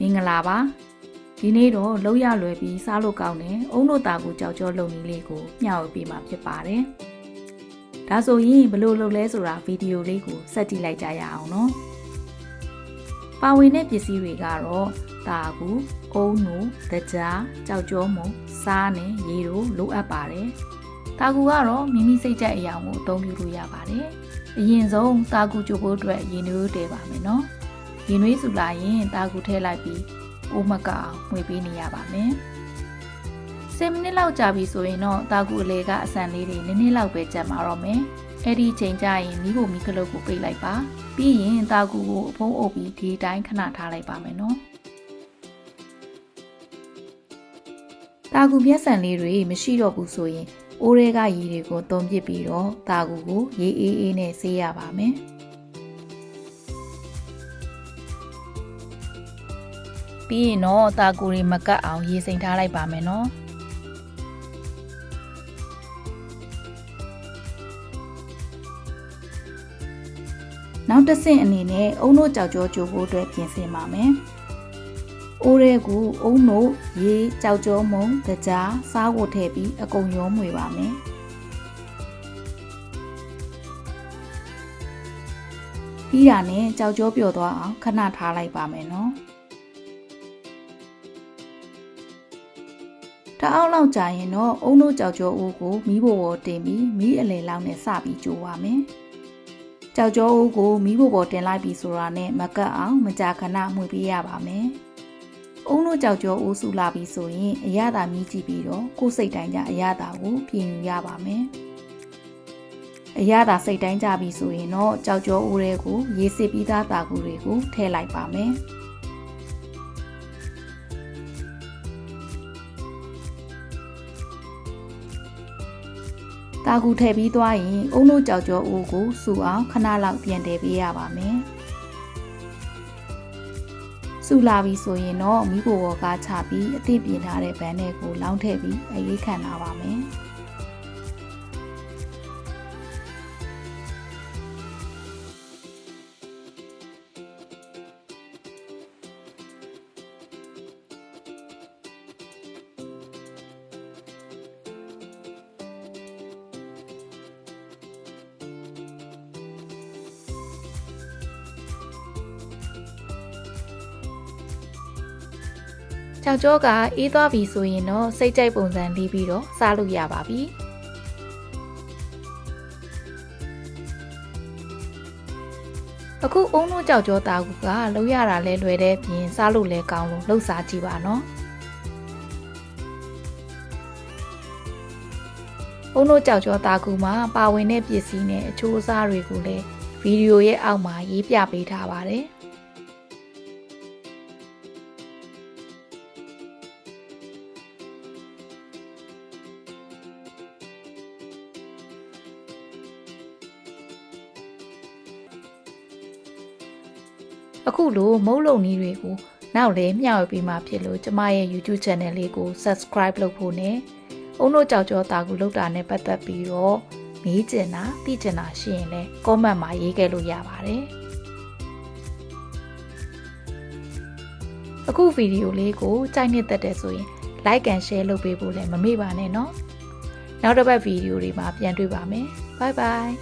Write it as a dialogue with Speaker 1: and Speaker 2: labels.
Speaker 1: မင်္ဂလာပါဒီနေ့တော့လောက်ရလွယ်ပြီးစားလို့ကောင်းတဲ့အုံတို့တာကိုကြောက်ကြောလုံနည်းလေးကိုမျှဝေပေးမှာဖြစ်ပါတယ်ဒါဆိုရင်ဘယ်လိုလုပ်လဲဆိုတာဗီဒီယိုလေးကိုဆက်ကြည့်လိုက်ကြရအောင်နော်ပါဝင်တဲ့ပစ္စည်းတွေကတော့တာကူအုံနူတကြားကြောက်ကြောမုံစားနဲ့ရေတို့လိုအပ်ပါတယ်တာကူကတော့မိမိစိတ်ကြိုက်အရာကိုအသုံးပြုလို့ရပါတယ်အရင်ဆုံးတာကူကြိုဖို့အတွက်ရေနွေးတည်ပါမယ်နော် ရေနွေးစုလာရင်တာကူထည့်လိုက်ပြီးအိုးမကအောင်မှွေပေးနေရပါမယ်10မိနစ်လောက်ကြာပြီဆိုရင်တော့တာကူအလေကအဆန်လေးတွေနည်းနည်းလောက်ပဲကြံပါတော့မယ်အဲ့ဒီချိန်ကျရင်မိဖို့မိကလုတ်ကိုပိတ်လိုက်ပါပြီးရင်တာကူကိုအဖုံးအုပ်ပြီးဒီတိုင်းခဏထားလိုက်ပါမယ်နော်တာကူမျက်စံလေးတွေမရှိတော့ဘူးဆိုရင်အိုးရဲကရေတွေကိုသုံးပစ်ပြီးတော့တာကူကိုရေအေးအေးနဲ့ဆေးရပါမယ် ပြီးရင်တော့တာကူတွေမကတ်အောင်ရေစိမ်ထားလိုက်ပါမယ်နော်နောက်တစ်ဆင့်အနေနဲ့အုံတို့ကြောက်ကြောကြိုဖို့အတွက်ပြင်ဆင်ပါမယ်။အိုးရဲကိုအုံတို့ရေကြောက်ကြောမုံတကြားစားဖို့ထည့်ပြီးအကုန်ရောမွေပါမယ်။ပြီးတာနဲ့ကြောက်ကြောပျော်သွားအောင်ခဏထားလိုက်ပါမယ်နော်။ တအောက်လောက်ကြာရင်တော့အုံတို့ကြောက်ကြောအိုးကိုမီးဘိုဘောတင်ပြီးမီးအလယ်လောက်နဲ့စပြီးကြိုပါမယ်။ကြောက်ကြောအိုးကိုမီးဘိုပေါ်တင်လိုက်ပြီးဆိုတာနဲ့မကတ်အောင်မကြာခဏမှွေပေးရပါမယ်။အုံတို့ကြောက်ကြောအိုးစုလာပြီးဆိုရင်အရသာမြည်ကြည့်ပြီးတော့ကိုယ်စိတ်တိုင်းကြအရသာကိုပြင်ယူရပါမယ်။အရသာစိတ်တိုင်းကြပြီဆိုရင်တော့ကြောက်ကြောအိုးတွေကိုရေစစ်ပြီးသားတာကူတွေကိုထည့်လိုက်ပါမယ်။ တာကူထည့်ပြီးသွားရင်အုံတို့ကြောက်ကြောအိုးကိုစုအောင်ခဏလောက်ပြန်တည်ပေးရပါမယ်။စုလာပြီဆိုရင်တော့မိဖို့ဘောကချပြီးအသင့်ပြင်ထားတဲ့ဗန်းတွေကိုလောင်းထည့်ပြီးအရေးခံလာပါမယ်။ ကြောက်ကြောကအေးသွားပြီဆိုရင်တော့စိတ်ကြိုက်ပုံစံလေးပြီးတော့စားလို့ရပါပြီအခုအုံးတို့ကြောက်ကြောတာကူကလုံရတာလဲလွယ်တဲ့ပြင်စားလို့လဲကောင်းလို့လှုပ်စားကြည့်ပါနော်အုံးတို့ကြောက်ကြောတာကူမှာပါဝင်တဲ့ပစ္စည်းနဲ့အချိုးအစားတွေကိုလည်းဗီဒီယိုရဲ့အောက်မှာရေးပြပေးထားပါတယ် အခုလိုမုတ်လုံနည်းတွေကိုနောက်လည်းမျှဝေပေးမှာဖြစ်လို့ကျမရဲ့ YouTube channel လေးကို subscribe လုပ်ဖို့နဲ့အုံတို့ကြောက်ကြောတာကိုလောက်တာနဲ့ပတ်သက်ပြီးတော့မေးချင်တာသိချင်တာရှိရင်လည်း comment မှာရေးခဲ့လို့ရပါတယ်အခုဗီဒီယိုလေးကိုကြိုက်နှစ်သက်တယ်ဆိုရင် like and share လုပ်ပေးဖို့လည်းမမေ့ပါနဲ့နော်နောက်တစ်ပတ်ဗီဒီယိုတွေမှာပြန်တွေ့ပါမယ် bye bye